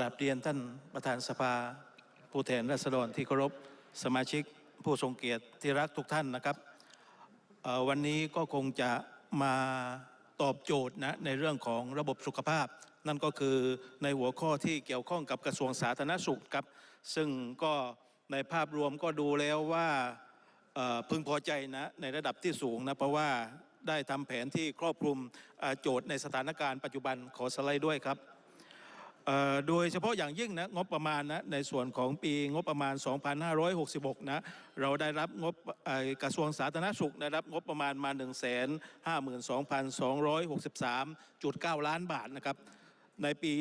ราบเรียนท่านประธานสภา ผู้แทนราษฎรที่เคารพสมาชิกผู้ทรงเกียรติที่รักทุกท่านนะครับ วันนี้ก็คงจะมาตอบโจทย์นะในเรื่องของระบบสุขภาพ นั่นก็คือในหัวข้อที่เกี่ยวข้องกับกระทรวงสาธารณสุขครับ ซึ่งก็ในภาพรวมก็ดูแล้วว่าพึงพอใจนะในระดับที่สูงนะเพราะว่าได้ทำแผนที่ครอบคลุมโจทย์ในสถานการณ์ปัจจุบันขอสไลด์ด้วยครับ โดยเฉพาะอย่างยิ่งนะงบประมาณนะในส่วนของปีงบประมาณ 2566 นะเราได้รับงบกระทรวงสาธารณสุขได้รับงบประมาณมา 1 5 2 2 6 3 9 ล้านบาทนะครับในปี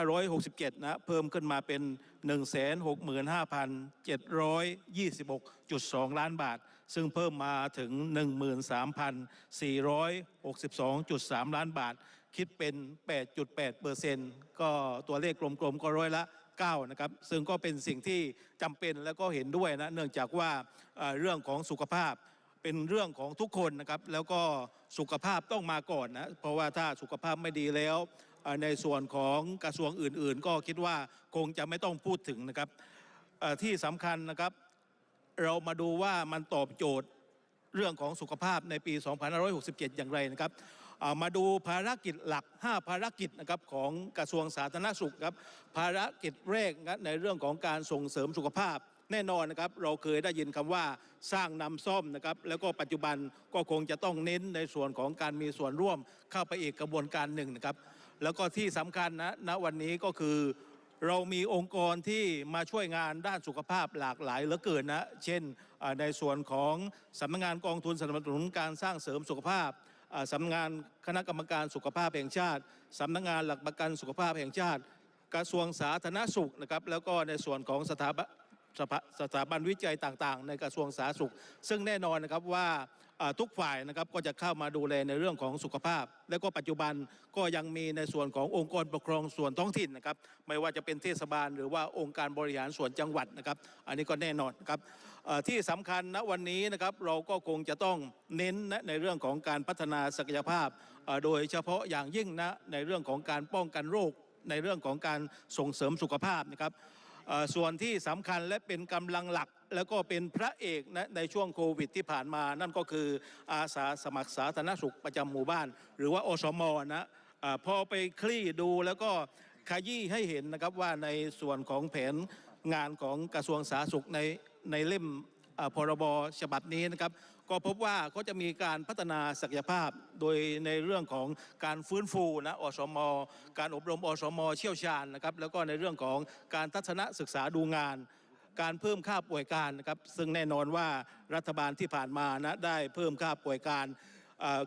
2567 นะเพิ่มขึ้นมาเป็น 165,726.2 ล้านบาท ซึ่งเพิ่มมาถึง 13,462.3 ล้านบาท คิดเป็น 8.8เปอร์เซ็นต์ก็ตัวเลขกลมๆก็ร้อยละ9นะครับซึ่งก็เป็นสิ่งที่จำเป็นแล้วก็เห็นด้วยนะเนื่องจากว่าเรื่องของสุขภาพเป็นเรื่องของทุกคนนะครับแล้วก็สุขภาพต้องมาก่อนนะเพราะว่าถ้าสุขภาพไม่ดีแล้วในส่วนของกระทรวงอื่น ๆ ก็คิดว่าคงจะไม่ต้องพูดถึงนะครับที่สำคัญนะครับ เรามาดูว่ามันตอบโจทย์เรื่องของสุขภาพในปี 2567 อย่างไรนะครับ มาดูภารกิจหลัก 5 ภารกิจนะครับของกระทรวงสาธารณสุขครับภารกิจแรกในเรื่องของการส่งเสริมสุขภาพแน่นอนนะครับเราเคยได้ยินคำว่าสร้างนำซ่อมนะครับแล้วก็ปัจจุบันก็คงจะต้องเน้นในส่วนของการมีส่วนร่วมเข้าไปอีกกระบวนการหนึ่งนะครับแล้วก็ที่สำคัญนะณวันนี้ก็คือ เรามีองค์กรที่มาช่วยงานด้านสุขภาพหลากหลายเหลือเกินนะเช่นในส่วนของสำนักงานกองทุนสนับสนุนการสร้างเสริมสุขภาพ สำนักงานคณะกรรมการสุขภาพแห่งชาติสำนักงานหลักประกันสุขภาพแห่งชาติ กระทรวงสาธารณสุขนะครับแล้วก็ในส่วนของสถาบันสถาบันวิจัยต่างๆ ในกระทรวงสาธารณสุข ซึ่งแน่นอนนะครับว่า ทุกฝ่ายนะครับก็จะเข้ามาดูแลในเรื่องของสุขภาพ และก็ปัจจุบันก็ยังมีในส่วนขององค์กรปกครองส่วนท้องถิ่นนะครับไม่ว่าจะเป็นเทศบาล หรือว่าองค์การบริหารส่วนจังหวัดนะครับ อันนี้ก็แน่นอนครับที่สำคัญณวันนี้นะครับเราก็คงจะต้องเน้นนะในเรื่องของการพัฒนาศักยภาพ โดยเฉพาะอย่างยิ่งนะในเรื่องของการป้องกันโรค ในเรื่องของการส่งเสริมสุขภาพนะครับส่วนที่สำคัญและเป็นกำลังหลัก แล้วก็เป็นพระเอกนะในช่วงโควิดที่ผ่านมา นั่นก็คืออาสาสมัครสาธารณสุขประจำหมู่บ้าน หรือว่าอสมนะอาพอไปคลี่ดูแล้วก็ขยี้ให้เห็นนะครับว่าในส่วนของแผนงานของกระทรวงสาธารณสุขในในเล่มพรบฉบับนี้นะครับ ก็พบว่าก็จะมีการพัฒนาศักยภาพโดยในเรื่องของการฟื้นฟูนะอสม การอบรมอสม เชี่ยวชาญนะครับ แล้วก็ในเรื่องของการทัศนศึกษาดูงาน การเพิ่มค่าป่วยการนะครับซึ่งแน่นอนว่ารัฐบาลที่ผ่านมานะได้เพิ่มค่าป่วยการ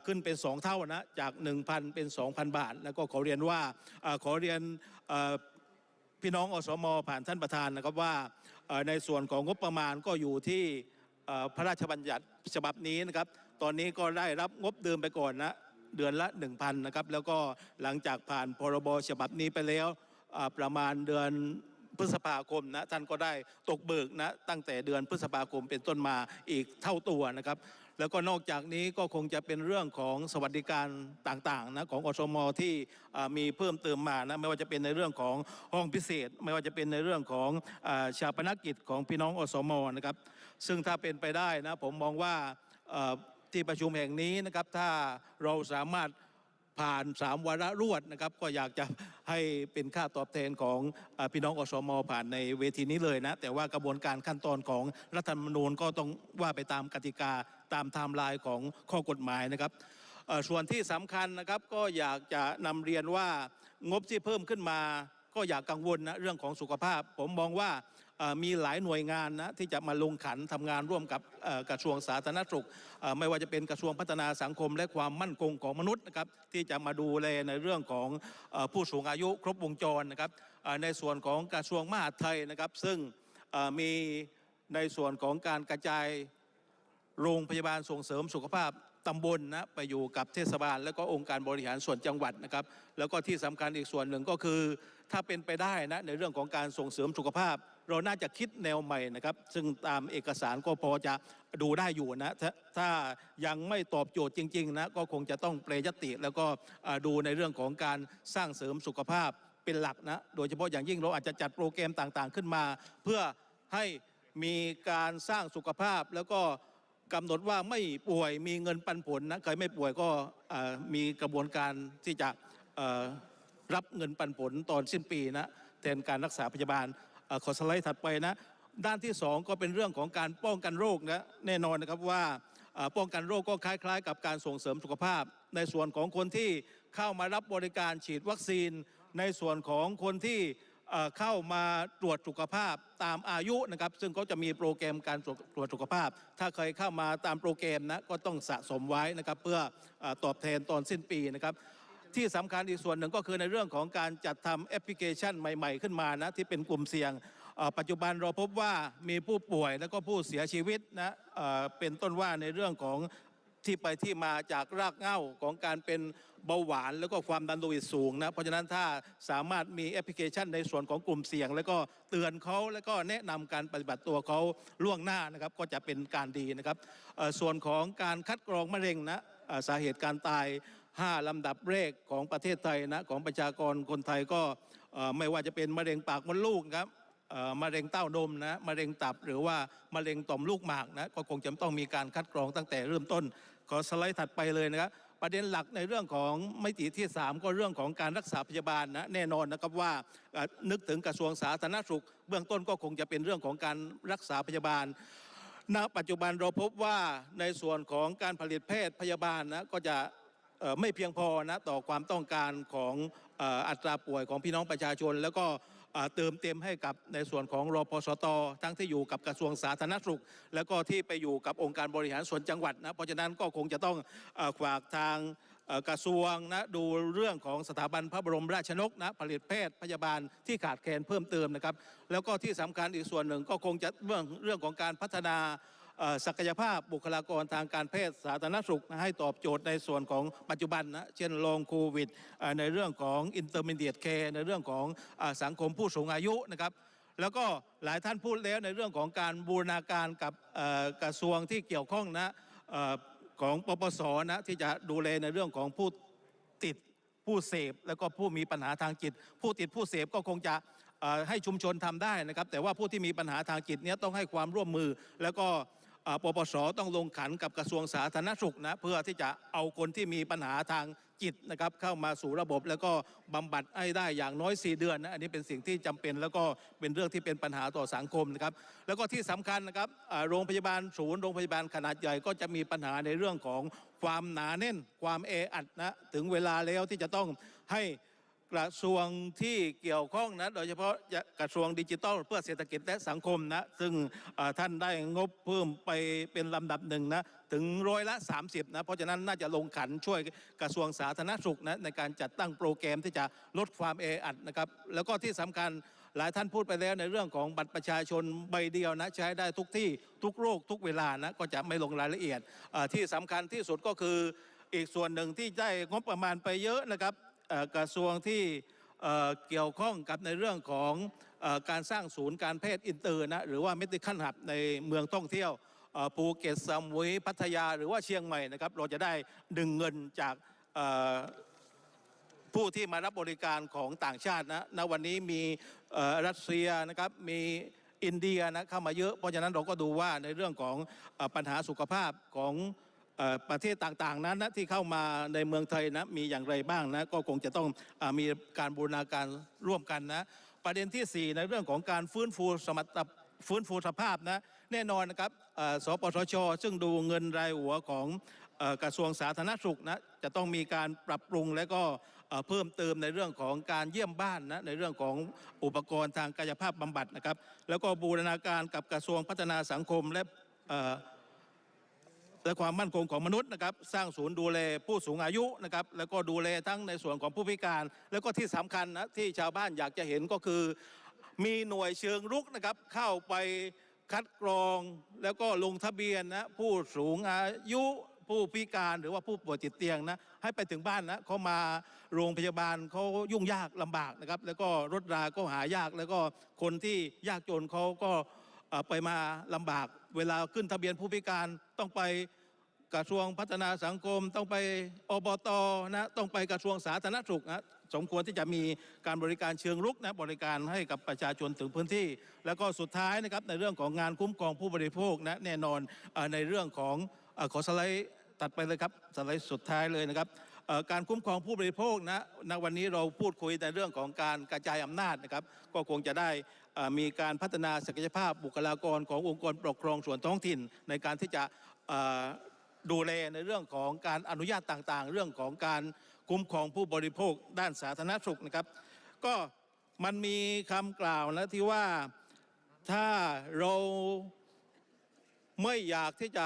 ขึ้นเป็น 2 เท่านะจาก 1,000 เป็น 2,000 บาท แล้วก็ขอเรียนว่าอขอเรียนพี่น้องอสมผ่านท่านประธานนะครับว่าในส่วนของงบประมาณก็อยู่ที่พระราชบัญญัติฉบับนี้นะครับตอนนี้ก็ได้รับงบเดิมไปก่อนนะเดือนละ 1,000นะครับแล้วก็หลังจากผ่านพรบฉบับนี้ไปแล้วประมาณเดือน พฤษภาคมนะท่านก็ได้ตกเบิกนะตั้งแต่เดือนพฤษภาคมเป็นต้นมาอีกเท่าตัวนะครับแล้วก็นอกจากนี้ก็คงจะเป็นเรื่องของสวัสดิการต่างๆนะของอสมที่มีเพิ่มเติมมานะไม่ว่าจะเป็นในเรื่องของห้องพิเศษ ไม่ว่าจะเป็นในเรื่องของอาชาปนกิจของพี่น้องอสมนะครับ ซึ่งถ้าเป็นไปได้นะผมมองว่าที่ประชุมแห่งนี้นะครับถ้าเราสามารถ ผ่านสามวาระรวดนะครับ ก็อยากจะให้เป็นค่าตอบแทนของอพี่น้องอสมผ่านในเวทีนี้เลยนะ แต่ว่ากระบวนการขั้นตอนของรัฐธรรมนูญก็ต้องว่าไปตามกติกาตามไทม์ไลน์ของข้อกฎหมายนะครับส่วนที่สำคัญนะครับก็อยากจะนำเรียนว่างบที่เพิ่มขึ้นมา ก็อย่ากังวลนะเรื่องของสุขภาพ ผมมองว่า มีหลายหน่วยงานนะที่จะมาลงขันทำงานร่วมกับกระทรวงสาธารณสุข ไม่ว่าจะเป็นกระทรวงพัฒนาสังคม และความมั่นคงของมนุษย์นะครับที่จะมาดูแลในเรื่องของอผู้สูงอายุครบวงจรนะครับในส่วนของกระทรวงมหาดไทยนะครับ ซึ่งมีในส่วนของการกระจายโรงพยาบาลส่งเสริมสุขภาพตำบลนะไปอยู่กับเทศบาล แล้วก็องค์การบริหารส่วนจังหวัดนะครับ แล้วก็ที่สำคัญอีกส่วนหนึ่งก็คือ ถ้าเป็นไปได้นะในเรื่องของการส่งเสริมสุขภาพ เราน่าจะคิดแนวใหม่นะครับ ซึ่งตามเอกสารก็พอจะดูได้อยู่นะถ้าถ้ายังไม่ตอบโจทย์จริงๆนะก็คงจะต้องเปรยติ แล้วก็ดูในเรื่องของการสร้างเสริมสุขภาพเป็นหลักนะโดยเฉพาะอย่างยิ่งเราอาจจะจัดโปรแกรมต่างๆ ขึ้นมา เพื่อให้มีการสร้างสุขภาพแล้วก็กำหนดว่าไม่ป่วยมีเงินปันผลนะเคยไม่ป่วยก็มีกระบวนการที่จะรับเงินปันผลตอนสิ้นปีนะแทนการรักษาพยาบาล ขอสไลด์ถัดไปนะ ด้านที่สองก็เป็นเรื่องของการป้องกันโรคนะแน่นอนนะครับว่าป้องกันโรคก็คล้ายๆ กับการส่งเสริมสุขภาพ ในส่วนของคนที่เข้ามารับบริการฉีดวัคซีน ในส่วนของคนที่เข้ามาตรวจสุขภาพตามอายุนะครับ ซึ่งก็จะมีโปรแกรมการตรวจสุขภาพ ถ้าเคยเข้ามาตามโปรแกรมนะก็ต้องสะสมไว้นะครับ เพื่ออตอบแทนตอนสิ้นปีนะครับ ที่สำคัญอีกส่วนหนึ่งก็คือในเรื่องของการจัดทำแอปพลิเคชันใหม่ ๆ ขึ้นมานะที่เป็นกลุ่มเสี่ยงปัจจุบันเราพบว่ามีผู้ป่วยแล้วก็ผู้เสียชีวิตนะเเป็นต้นว่าในเรื่องของที่ไปที่มาจากรากเหง้าของการเป็นเบาหวาน แล้วก็ความดันโลหิตสูงนะเพราะฉะนั้นถ้าสามารถมีแอปพลิเคชันในส่วนของกลุ่มเสี่ยง แล้วก็เตือนเขาแล้วก็แนะนำการปฏิบัติตัวเขาล่วงหน้านะครับก็จะเป็นการดีนะครับส่วนของการคัดกรองมะเร็งนะสาเหตุการตาย 5 ลำดับแรกของประเทศไทยนะของประชากรคนไทยก็ไม่ว่าจะเป็นมะเร็งปากมดลูกครับมะเร็งเต้านมนะมะเร็งตับหรือว่ามะเร็งต่อมลูกหมากนะก็คงจะต้องมีการคัดกรองตั้งแต่เริ่มต้น ขอสไลด์ถัดไปเลยนะครับประเด็นหลักในเรื่องของมิติที่ 3 ก็เรื่องของการรักษาพยาบาลนะแน่นอนนะครับว่านึกถึงกระทรวงสาธารณสุข เบื้องต้นก็คงจะเป็นเรื่องของการรักษาพยาบาลณปัจจุบันเราพบว่าในส่วนของการผลิตแพทย์พยาบาลนะก็จะ ไม่เพียงพอนะต่อความต้องการของอัตราป่วยของพี่น้องประชาชน แล้วก็เติมเต็มให้กับในส่วนของรอพสตทั้งที่อยู่กับกระทรวงสาธารณสุข แล้วก็ที่ไปอยู่กับองค์การบริหารส่วนจังหวัดนะเพราะฉะนั้นก็คงจะต้องฝากทางกระทรวงนะดูเรื่องของสถาบันพระบรมราชนกนะผลิตแพทย์พยาบาลที่ขาดแคลนเพิ่มเติมนะครับ แล้วก็ที่สำคัญอีกส่วนหนึ่งก็คงจะเรื่องเรื่องของการพัฒนา ศักยภาพบุคลากรทางการแพทย์สาธารณสุขให้ตอบโจทย์ในส่วนของปัจจุบันนะเช่นลองโควิดในเรื่องของอินเตอร์มีเดียตแคร์ในเรื่องของสังคมผู้สูงอายุนะครับแล้วก็หลายท่านพูดแล้วในเรื่องของการบูรณาการกับกระทรวงที่เกี่ยวข้องนะของปปสนะที่จะดูแลในเรื่องของผู้ติดผู้เสพ แล้วก็ผู้มีปัญหาทางจิต ผู้ติดผู้เสพก็คงจะให้ชุมชนทำได้นะครับ แต่ว่าผู้ที่มีปัญหาทางจิตเนี้ยต้องให้ความร่วมมือแล้วก็ ปปสต้องลงขันกับกระทรวงสาธารณสุขนะเพื่อที่จะเอาคนที่มีปัญหาทางจิตนะครับเข้ามาสู่ระบบ แล้วก็บำบัดให้ได้อย่างน้อย 4 เดือนนะอันนี้เป็นสิ่งที่จำเป็น แล้วก็เป็นเรื่องที่เป็นปัญหาต่อสังคมนะครับแล้วก็ที่สำคัญนะครับโรงพยาบาลศูนย์โรงพยาบาลขนาดใหญ่ก็จะมีปัญหาในเรื่องของความหนาแน่น ความแออัดนะถึงเวลาแล้วที่จะต้องให้ กระทรวงที่เกี่ยวข้องนะโดยเฉพาะกระทรวงดิจิทัลเพื่อเศรษฐกิจและสังคมนะซึ่งท่านได้งบเพิ่มไปเป็นลำดับหนึ่งนะถึงร้อยละ 30นะเพราะฉะนั้นน่าจะลงขันช่วยกระทรวงสาธารณสุขนะในการจัดตั้งโปรแกรมที่จะลดความแออัดนะครับแล้วก็ที่สำคัญหลายท่านพูดไปแล้วในเรื่องของบัตรประชาชนใบเดียวนะใช้ได้ทุกที่ทุกโรคทุกเวลานะก็จะไม่ลงรายละเอียดที่สำคัญที่สุดก็คืออีกส่วนหนึ่งที่ได้งบประมาณไปเยอะนะครับ กระทรวงที่เกี่ยวข้องกับในเรื่องของอการสร้างศูนย์การแพทย์อินเตอร์นะหรือว่าเมดิคัลหับในเมืองท่องเที่ยวภูเก็ตสมุยพัทยาหรือว่าเชียงใหม่นะครับเราจะได้ดึงเงินจากผู้ที่มารับบริการของต่างชาตินะณวันนี้มีรัสเซียนะครับมีอินเดียนะเข้ามาเยอะเพราะฉะนั้นเราก็ดูว่าในเรื่องของอปัญหาสุขภาพของ ประเทศต่างๆนั้นนะที่เข้ามาในเมืองไทยนะมีอย่างไรบ้างนะก็คงจะต้องอมีการบูรณาการร่วมกันนะประเด็นที่ 4 ในเรื่องของการฟื้นฟูสมรรถฟื้นฟูสภาพนะแน่นอนนะครับสปสช ซึ่งดูเงินรายหัวของกระทรวงสาธารณสุขนะจะต้องมีการปรับปรุงและก็เพิ่มเติมในเรื่องของการเยี่ยมบ้านนะในเรื่องของอุปกรณ์ทางกายภาพบำบัดนะครับ แล้วก็บูรณาการกับกระทรวงพัฒนาสังคมและ และความมั่นคงของมนุษย์นะครับสร้างศูนย์ดูแลผู้สูงอายุนะครับแล้วก็ดูแลทั้งในส่วนของผู้พิการ แล้วก็ที่สำคัญนะที่ชาวบ้านอยากจะเห็นก็คือ มีหน่วยเชิงรุกนะครับเข้าไปคัดกรองแล้วก็ลงทะเบียนนะผู้สูงอายุผู้พิการหรือว่าผู้ป่วยติดเตียงนะให้ไปถึงบ้านนะเขามาโรงพยาบาลเขายุ่งยากลำบากนะครับ แล้วก็รถราก็หายากแล้วก็คนที่ยากจนเขาก็ ไปมาลำบากเวลาขึ้นทะเบียนผู้พิการต้องไปกระทรวงพัฒนาสังคม ต้องไปอบตนะต้องไปกระทรวงสาธารณสุขนะสมควรที่จะมีการบริการเชิงรุกนะบริการให้กับประชาชนถึงพื้นที่ แล้วก็สุดท้ายนะครับในเรื่องของงานคุ้มครองผู้บริโภคนะแน่นอนอในเรื่องของอขอสไลด์ตัดไปเลยครับสไลด์สุดท้ายเลยนะครับ การคุ้มครองผู้บริโภคนะณวันนี้เราพูดคุยในเรื่องของการกระจายอำนาจนะครับ ก็คงจะได้มีการพัฒนาศักยภาพบุคลากรขององค์กรปกครองส่วนท้องถิ่น ในการที่จะดูแลในเรื่องของการอนุญาตต่างๆ เรื่องของการคุ้มครองผู้บริโภคด้านสาธารณสุขนะครับ ก็มันมีคำกล่าวนะที่ว่าถ้าเราไม่อยากที่จะ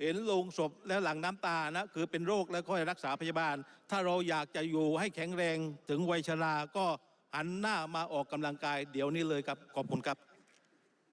เห็นโลงศพและหลังน้ำตานะคือเป็นโรคแล้วค่อยรักษาพยาบาล ถ้าเราอยากจะอยู่ให้แข็งแรงถึงวัยชราก็หันหน้ามาออกกำลังกายเดี๋ยวนี้เลยครับขอบคุณครับ